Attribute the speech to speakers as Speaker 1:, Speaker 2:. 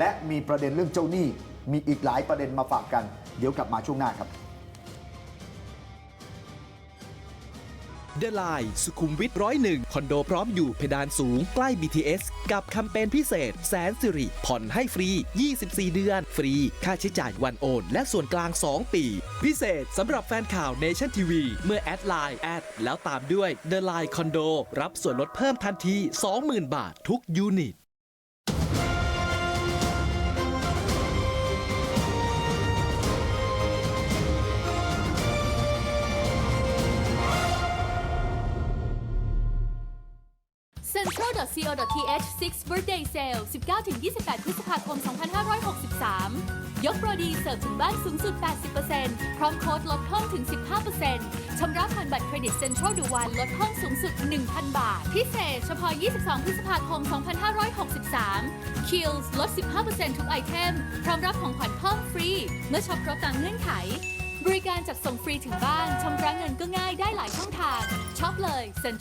Speaker 1: และมีประเด็นเรื่องเจ้าหนี้มีอีกหลายประเด็นมาฝากกัน เดี๋ยวกลับมาช่วงหน้าครับ
Speaker 2: เดลายสุขุมวิทร้อยหนึ่งคอนโดพร้อมอยู่เพดานสูงใกล้ BTS กับแคมเปญพิเศษ แสนสิริ ผ่อนให้ฟรี 24 เดือน ฟรี ค่าใช้จ่ายวันโอน และส่วนกลาง 2 ปี พิเศษสำหรับแฟนข่าว Nation TV เมื่อแอดไลน์แอดแล้วตามด้วย The Line Condo รับส่วนลดเพิ่มทันที 20,000 บาททุกยูนิต
Speaker 3: central.co.th 6 birthday sale 19-28 พฤษภาคม 2563 ยกโปรดีเสิร์ฟถึงบ้านสูงสุด 80%พร้อมโค้ดลดเพิ่มถึง 15%ชำระผ่านบัตรเครดิต Central ดูวันลดเพิ่มสูงสุด 1,000 บาท พิเศษเฉพาะ 22 พฤษภาคม 2563 Kills ลด 15%ทุกไอเทม พร้อมรับของขวัญเพิ่มฟรี เมื่อช็อปครบตามเงื่อนไขบริการจัดส่งฟรีถึงบ้าน ชำระเงินก็ง่ายได้หลายช่องทางช็อปเลย Central